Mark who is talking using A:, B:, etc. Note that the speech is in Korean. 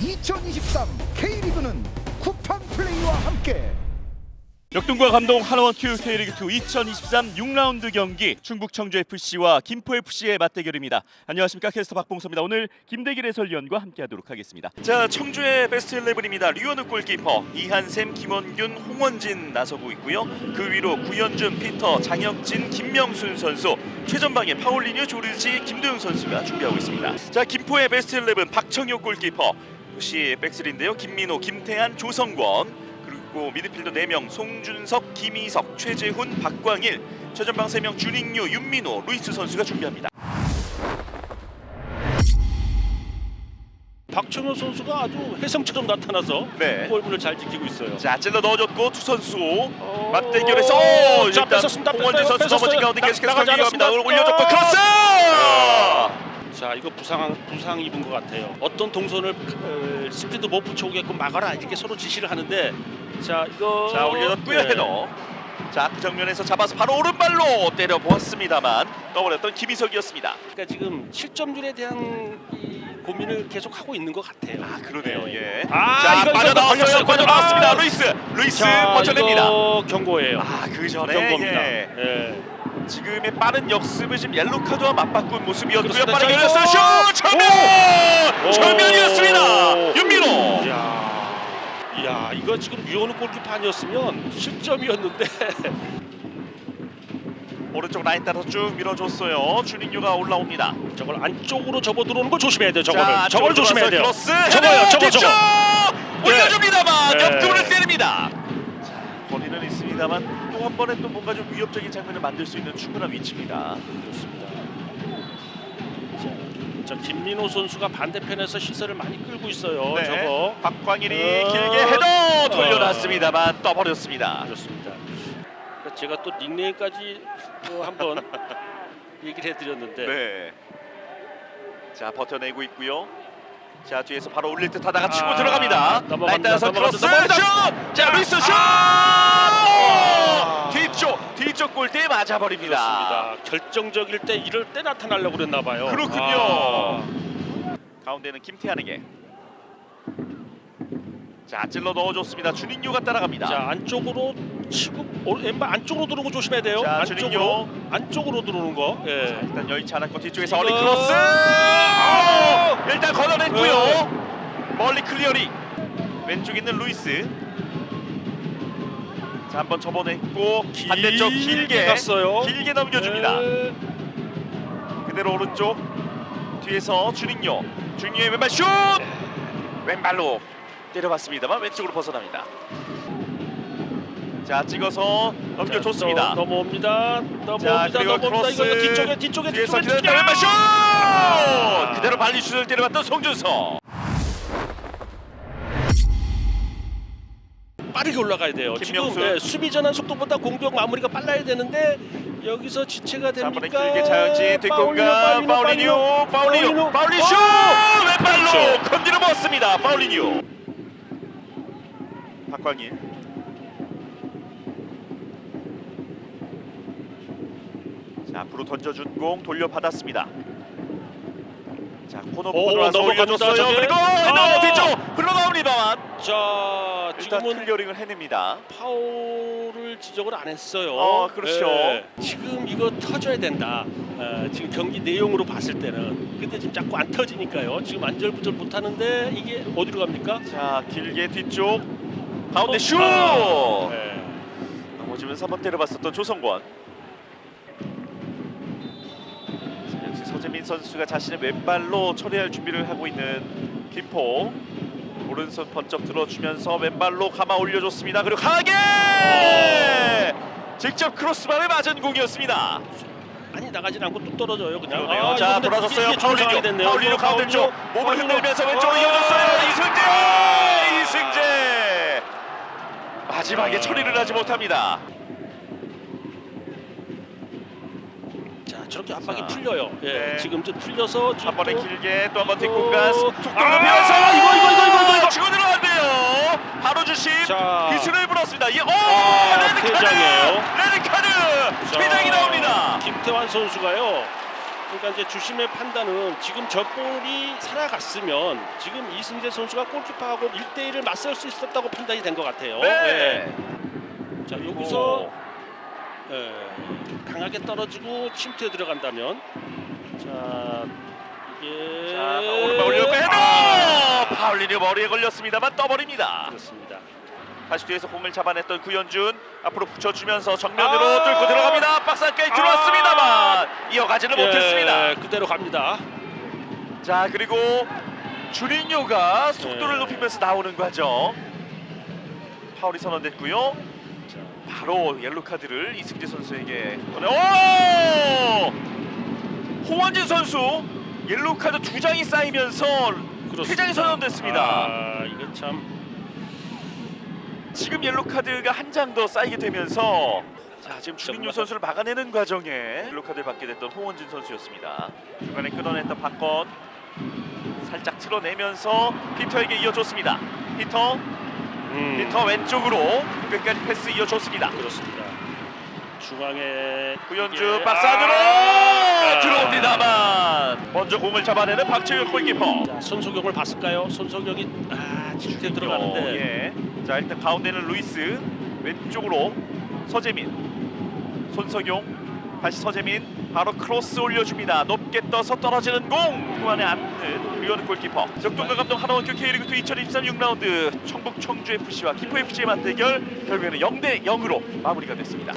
A: 2023 K리그는 쿠팡 플레이와 함께
B: 역동과 감동 한원 큐 K리그2 2023 6라운드 경기 충북 청주 FC와 김포 FC의 맞대결입니다. 안녕하십니까 캐스터 박봉서입니다. 오늘 김대길 해설위원과 함께하도록 하겠습니다. 자 청주의 베스트 11입니다. 류현우 골키퍼, 이한샘, 김원균, 홍원진 나서고 있고요. 그 위로 구현준, 피터, 장혁진, 김명순 선수, 최전방에 파울리뉴, 조르지, 김도영 선수가 준비하고 있습니다. 자 김포의 베스트 11 박청효 골키퍼, 역시 백스리인데요. 김민호, 김태한, 조성권. 그리고 미드필더 4명 송준석, 김희석, 최재훈, 박광일 최전방 3명 준익류, 윤민호, 루이스 선수가 준비합니다.
C: 박청효 선수가 아주 혜성처럼 나타나서
B: 네.
C: 골문을 잘 지키고 있어요.
B: 자 찔러 넣어줬고 두 선수
C: 어,
B: 맞대결에서 어,
C: 자,
B: 일단
C: 뺏었습니다.
B: 홍원진 선수
C: 뺏었어요.
B: 넘어진 가운데
C: 나-
B: 계속해서
C: 나가지
B: 경기합니다.
C: 않았습니다.
B: 올려줬고
C: 어!
B: 크로스!
C: 자 이거 부상 부상 입은 것 같아요. 어떤 동선을 어, 스피드 못 붙여오게끔 막아라 이렇게 서로 지시를 하는데 자 이거
B: 자 올려줬고요
C: 네.
B: 헤더. 자그 정면에서 잡아서 바로 오른발로 때려 보았습니다만 떠버렸던 김희석이었습니다.
C: 그러니까 지금 실점률에 대한 이 고민을 계속 하고 있는 것 같아요.
B: 아 그러네요. 예.
C: 아,
B: 자
C: 이거, 이거
B: 빠져나왔어요.
C: 걸렸어요.
B: 빠져나왔습니다.
C: 아!
B: 루이스. 루이스
C: 자
B: 버텨냅니다.
C: 이거 경고예요.
B: 아 그 전에
C: 경고입니다.
B: 예.
C: 예.
B: 지금의 빠른 역습을 지금 옐로 카드와 맞바꾼 모습이었고요.
C: 그렇습니다.
B: 빠르게
C: 자,
B: 열렸어요. 슛! 정면!
C: 오!
B: 정면이었습니다. 윤민호.
C: 이야, 이야 이거 지금 유현우 골키퍼 아니었으면 실점이었는데
B: 오른쪽 라인 따라서 쭉 밀어줬어요. 주닝유가 올라옵니다.
C: 저걸 안쪽으로 접어 들어오는 걸 조심해야 돼요.
B: 자,
C: 저거를 저걸
B: 안쪽으로
C: 조심해야 돼요.
B: 크로스.
C: 저거요,
B: 헤더
C: 저거,
B: 뒤쪽!
C: 저거.
B: 올려줍니다만
C: 네.
B: 옆쪽으로 때립니다. 자, 거리는 있습니다만 또 한 번에 또 뭔가 좀 위협적인 장면을 만들 수 있는 충분한 위치입니다.
C: 그렇습니다. 자, 자 김민호 선수가 반대편에서 시설을 많이 끌고 있어요.
B: 네.
C: 저거
B: 박광일이
C: 어.
B: 길게 헤더
C: 어.
B: 돌려놨습니다만 떠버렸습니다.
C: 그렇습니다. 그러니까 제가 또 닉네임까지 또 한번 얘기를 해드렸는데
B: 네. 자 버텨내고 있고요. 자 뒤에서 바로 올릴 듯 하다가 치고
C: 아,
B: 들어갑니다.
C: 넘어갑니다.
B: 따라서
C: 넘어갑니다.
B: 크로스
C: 넘어갑니다.
B: 슛! 자 루이스 슛!
C: 아.
B: 뒤쪽 뒤쪽 골대에 맞아버립니다.
C: 그렇습니다. 결정적일 때 이럴 때 나타나려고 그랬나 봐요.
B: 그렇군요.
C: 아.
B: 가운데는 김태환에게. 자 찔러 넣어줬습니다. 주닝유가 따라갑니다.
C: 자 안쪽으로 치고 오- 왼발 안쪽으로 들어오는 거 조심해야 돼요.
B: 자,
C: 안쪽으로
B: 주ninho.
C: 안쪽으로 들어오는 거.
B: 자,
C: 예.
B: 일단 여의치 않았고 뒤쪽에서
C: 이거-
B: 어리 크로스.
C: 아!
B: 오! 일단 걷어냈고요. 멀리 클리어링. 왼쪽에 있는 루이스. 자 한번 접어냈고 반대쪽 길게
C: 갔어요.
B: 길게 넘겨줍니다.
C: 예.
B: 그대로 오른쪽 뒤에서 주닝요. 주닝요의 왼발 슛. 왼발로 때려봤습니다만 왼쪽으로 벗어납니다. 자 찍어서 넘겨줬습니다.
C: 자, 또 넘어옵니다.
B: 자
C: 넘어옵니다.
B: 그리고
C: 넘어옵니다.
B: 크로스
C: 이거 뒤쪽에 뒤쪽에
B: 뒤에서
C: 뒤쪽에
B: 기다렸다 왼발 슛!
C: 아!
B: 그대로 발리 슛을 때려봤던 송준서.
C: 빠르게 올라가야 돼요.
B: 김명수.
C: 지금 예, 수비 전환 속도보다 공격 마무리가 빨라야 되는데 여기서 지체가
B: 자,
C: 됩니까?
B: 길게 자연진 뒷공간 파울리뉴 파울리뉴 파울리 슛 왼발로. 건드려 먹었습니다 파울리뉴 박광일 자 앞으로 던져준 공 돌려받았습니다 자 코너 올려줬어요
C: 저게.
B: 그리고
C: 아!
B: 너 뒤쪽 흘러나옵니다만
C: 자
B: 일단
C: 지금은
B: 클리어링을 해냅니다
C: 파울을 지적을 안 했어요.
B: 어, 그렇죠.
C: 예. 지금 이거 터져야 된다. 어, 지금 경기 내용으로 봤을 때는 근데 지금 자꾸 안 터지니까요. 지금 안절부절 못하는데 이게 어디로 갑니까?
B: 자 길게 뒤쪽 가운데
C: 어,
B: 슛
C: 아, 예.
B: 넘어지면서 한번 때려봤었던 조성권. 자, 역시 서재민 선수가 자신의 왼발로 처리할 준비를 하고 있는 김포. 오른손 번쩍 들어주면서 왼발로 감아 올려줬습니다. 그리고 강하게 직접 크로스바를 맞은 공이었습니다.
C: 많이 나가진 않고 뚝 떨어져요 그냥.
B: 그러네요.
C: 아,
B: 자
C: 이거 근데
B: 돌아섰어요.
C: 이게 좋은 상황이
B: 파울리뉴.
C: 됐네요.
B: 파울리뉴
C: 이거
B: 가운데 쪽. 몸을. 흔들면서 왼쪽으로
C: 아!
B: 이어졌어요. 이승재 이승재 마지막에
C: 아.
B: 처리를 하지 못합니다.
C: 자 저렇게 압박이
B: 자,
C: 풀려요. 예.
B: 네.
C: 지금 좀 풀려서
B: 한 번에
C: 또-
B: 길게 또 한번
C: 어,
B: 뒷공간 툭
C: 아,
B: 돌려면서
C: 이거, 이거, 이거, 이거, 이거.
B: 치고 들어간대요. 바로 주심
C: 자.
B: 기술을 불었습니다. 이 오!
C: 아,
B: 레드 카드!
C: 퇴장이에요.
B: 레드 카드!
C: 자,
B: 퇴장이 나옵니다.
C: 김태환 선수가요. 그러니까 이제 주심의 판단은 지금 저 볼이 살아갔으면 지금 이승재 선수가 골키퍼하고 1대1을 맞설 수 있었다고 판단이 된 것 같아요.
B: 네.
C: 네. 자 여기서 예, 강하게 떨어지고 침투에 들어간다면 자 이게
B: 자, 오른발 올려고 헤더!
C: 아,
B: 파울리니 머리에 걸렸습니다만 떠버립니다.
C: 그렇습니다.
B: 다시 뒤에서 공을 잡아냈던 구현준 앞으로 붙여주면서 정면으로
C: 아!
B: 뚫고 들어갑니다. 박스 안까지 들어왔습니다만 이어가지는 못했습니다.
C: 예, 그대로 갑니다.
B: 자 그리고 주린요가 속도를
C: 네.
B: 높이면서 나오는 과정. 파울이 선언됐고요.
C: 자,
B: 바로 옐로 카드를 이승재 선수에게. 오! 홍원진 선수 옐로 카드 두 장이 쌓이면서
C: 그렇습니다.
B: 퇴장이 선언됐습니다.
C: 아, 이거 참
B: 지금 옐로 카드가 한 장 더 쌓이게 되면서 자 지금 주민유. 선수를 막아내는 과정에 옐로 카드를 받게 됐던 홍원진 선수였습니다. 중간에 끊어냈던 박건 살짝 틀어내면서 피터에게 이어줬습니다. 피터
C: 음,
B: 피터 왼쪽으로 끝까지 패스 이어줬습니다.
C: 그렇습니다. 중앙에
B: 구현주 박스 안으로
C: 아!
B: 들어옵니다만 먼저 공을 잡아내는 박지혁 골키퍼.
C: 자, 손석영을 봤을까요? 손석영이 아 침투에 들어가는데
B: 어, 예. 자 일단 가운데는 루이스 왼쪽으로 서재민 손석용 다시 서재민 바로 크로스 올려줍니다. 높게 떠서 떨어지는 공! 그만에 안는 류현 골키퍼. 적동가 감독 한원큐 K리그 2 2023 6라운드. 청북 청주 FC와 기포 FC의 맞대결. 결국에는 0대 0으로 마무리가
D: 됐습니다.